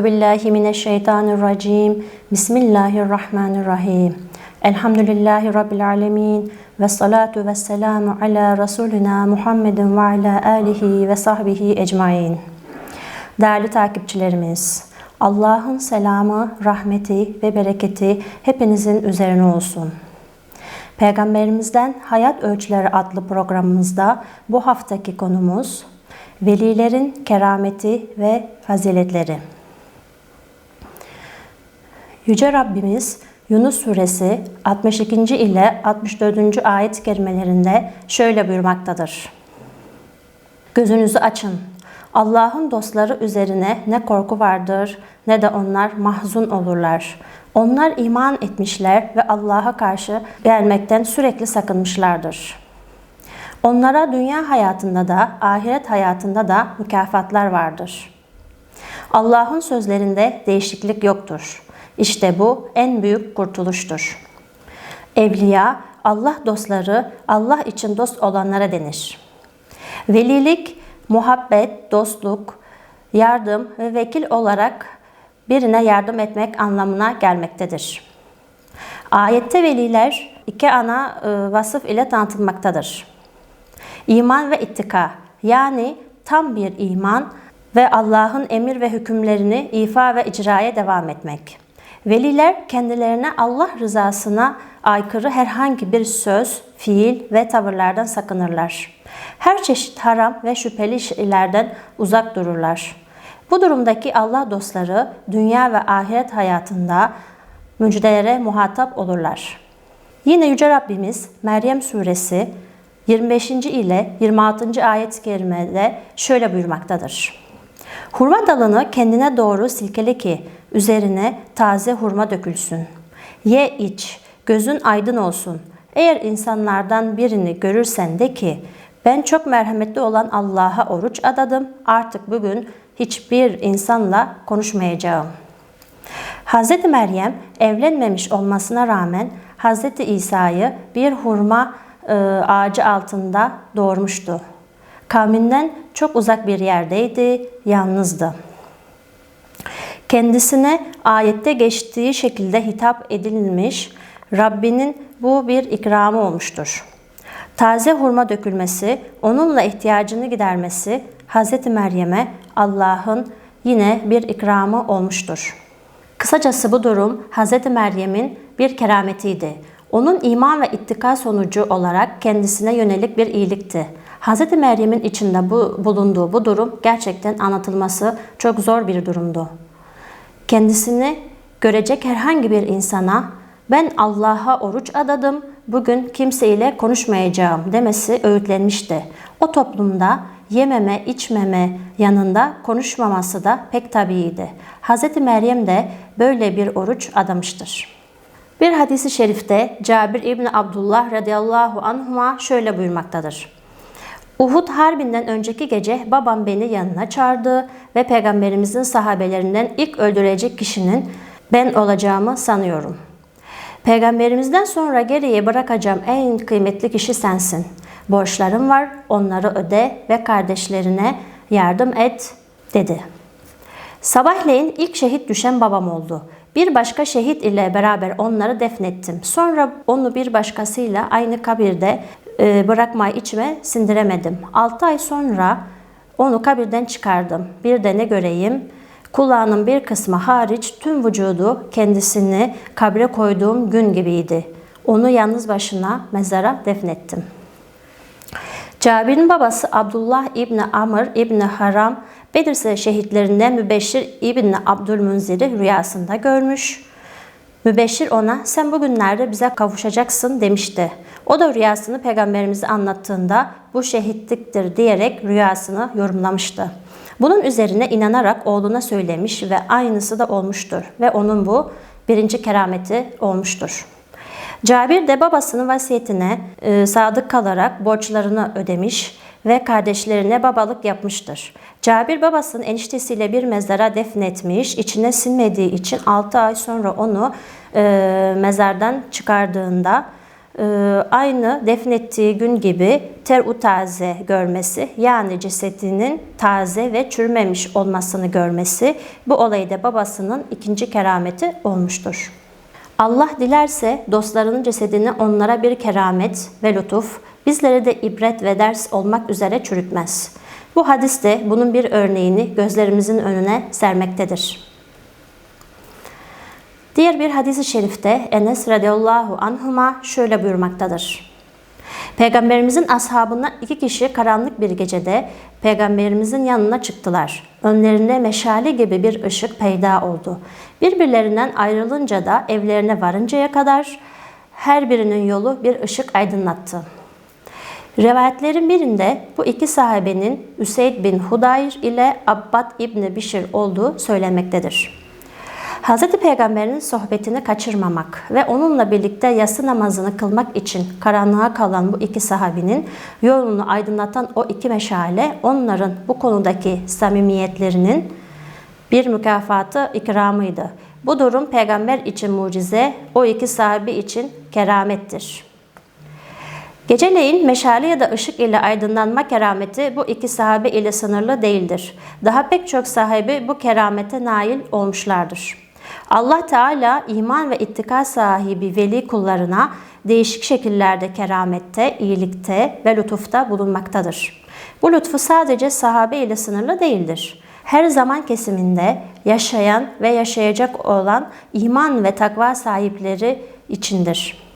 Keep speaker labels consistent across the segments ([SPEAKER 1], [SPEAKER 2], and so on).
[SPEAKER 1] Euzu billahi mineşşeytanirracim. Bismillahirrahmanirrahim. Elhamdülillahi rabbil alamin ve salatu ve selamu ala rasulina Muhammedin ve ala alihi ve sahbihi ecmaîn. Değerli takipçilerimiz, Allah'ın selamı, rahmeti ve bereketi hepinizin üzerine olsun. Peygamberimizden Hayat Ölçüleri adlı programımızda bu haftaki konumuz velilerin kerameti ve faziletleri. Yüce Rabbimiz Yunus suresi 62. ile 64. ayet kelimelerinde şöyle buyurmaktadır. Gözünüzü açın. Allah'ın dostları üzerine ne korku vardır ne de onlar mahzun olurlar. Onlar iman etmişler ve Allah'a karşı gelmekten sürekli sakınmışlardır. Onlara dünya hayatında da ahiret hayatında da mükafatlar vardır. Allah'ın sözlerinde değişiklik yoktur. İşte bu en büyük kurtuluştur. Evliya, Allah dostları, Allah için dost olanlara denir. Velilik, muhabbet, dostluk, yardım ve vekil olarak birine yardım etmek anlamına gelmektedir. Ayette veliler iki ana e, vasıf ile tanıtılmaktadır. İman ve ittika yani tam bir iman ve Allah'ın emir ve hükümlerini ifa ve icraya devam etmek. Veliler kendilerine Allah rızasına aykırı herhangi bir söz, fiil ve tavırlardan sakınırlar. Her çeşit haram ve şüpheli işlerden uzak dururlar. Bu durumdaki Allah dostları dünya ve ahiret hayatında müjdelere muhatap olurlar. Yine Yüce Rabbimiz Meryem suresi 25. ile 26. ayet-i kerimede şöyle buyurmaktadır. Hurma dalını kendine doğru silkele ki üzerine taze hurma dökülsün. Ye iç, gözün aydın olsun. Eğer insanlardan birini görürsen de ki ben çok merhametli olan Allah'a oruç adadım. Artık bugün hiçbir insanla konuşmayacağım. Hz. Meryem evlenmemiş olmasına rağmen Hz. İsa'yı bir hurma e, ağacı altında doğurmuştu. Kavminden çok uzak bir yerdeydi, yalnızdı. Kendisine ayette geçtiği şekilde hitap edilmiş, Rabbinin bu bir ikramı olmuştur. Taze hurma dökülmesi, onunla ihtiyacını gidermesi Hz. Meryem'e Allah'ın yine bir ikramı olmuştur. Kısacası bu durum Hz. Meryem'in bir kerametiydi. Onun iman ve ittika sonucu olarak kendisine yönelik bir iyilikti. Hz. Meryem'in içinde bu, bulunduğu bu durum gerçekten anlatılması çok zor bir durumdu. Kendisini görecek herhangi bir insana ben Allah'a oruç adadım, bugün kimseyle konuşmayacağım demesi öğütlenmişti. O toplumda yememe, içmeme yanında konuşmaması da pek tabiiydi. Hz. Meryem de böyle bir oruç adamıştır. Bir hadisi şerifte Cabir İbni Abdullah radıyallahu anhuma şöyle buyurmaktadır. Uhud harbinden önceki gece babam beni yanına çağırdı ve peygamberimizin sahabelerinden ilk öldürecek kişinin ben olacağımı sanıyorum. Peygamberimizden sonra geriye bırakacağım en kıymetli kişi sensin. Borçlarım var, onları öde ve kardeşlerine yardım et dedi. Sabahleyin ilk şehit düşen babam oldu. Bir başka şehit ile beraber onları defnettim. Sonra onu bir başkasıyla aynı kabirde bırakmayı içime sindiremedim. 6 ay sonra onu kabirden çıkardım. Bir de ne göreyim? Kulağının bir kısmı hariç tüm vücudu kendisini kabre koyduğum gün gibiydi. Onu yalnız başına mezara defnettim. Cabir'in babası Abdullah İbni Amr İbni Haram Bedir şehitlerinden Mübeşşir İbni Abdülmünzir'i rüyasında görmüş. Mübeşşir ona sen bugünlerde bize kavuşacaksın demişti. O da rüyasını peygamberimize anlattığında bu şehitliktir diyerek rüyasını yorumlamıştı. Bunun üzerine inanarak oğluna söylemiş ve aynısı da olmuştur ve onun bu birinci kerameti olmuştur. Cabir de babasının vasiyetine e, sadık kalarak borçlarını ödemiş ve kardeşlerine babalık yapmıştır. Cabir babasının eniştesiyle bir mezara defnetmiş, içine sinmediği için 6 ay sonra onu e, mezardan çıkardığında e, aynı defnettiği gün gibi ter taze görmesi yani cesedinin taze ve çürümemiş olmasını görmesi bu olayda babasının ikinci kerameti olmuştur. Allah dilerse dostlarının cesedini onlara bir keramet ve lütuf, bizlere de ibret ve ders olmak üzere çürütmez. Bu hadis de bunun bir örneğini gözlerimizin önüne sermektedir. Diğer bir hadis-i şerifte Enes radıyallahu anhuma şöyle buyurmaktadır. Peygamberimizin ashabına iki kişi karanlık bir gecede peygamberimizin yanına çıktılar. Önlerinde meşale gibi bir ışık peyda oldu. Birbirlerinden ayrılınca da evlerine varıncaya kadar her birinin yolu bir ışık aydınlattı. Rivayetlerin birinde bu iki sahabenin Üseyd bin Hudayr ile Abbad İbni Bişir olduğu söylemektedir. Hz. Peygamber'in sohbetini kaçırmamak ve onunla birlikte yatsı namazını kılmak için karanlığa kalan bu iki sahabinin yolunu aydınlatan o iki meşale onların bu konudaki samimiyetlerinin bir mükafatı ikramıydı. Bu durum peygamber için mucize, o iki sahabi için keramettir. Geceleyin meşale ya da ışık ile aydınlanma kerameti bu iki sahabe ile sınırlı değildir. Daha pek çok sahibi bu keramete nail olmuşlardır. Allah Teala iman ve ittika sahibi veli kullarına değişik şekillerde keramette, iyilikte ve lütufta bulunmaktadır. Bu lütfu sadece sahabe ile sınırlı değildir. Her zaman kesiminde yaşayan ve yaşayacak olan iman ve takva sahipleri içindir.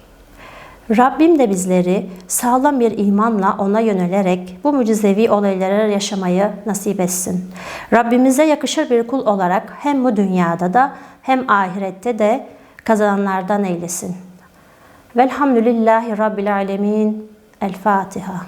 [SPEAKER 1] Rabbim de bizleri sağlam bir imanla ona yönelerek bu mucizevi olayları yaşamayı nasip etsin. Rabbimize yakışır bir kul olarak hem bu dünyada da hem ahirette de kazananlardan eylesin. Velhamdülillahi Rabbil Alemin. El Fatiha.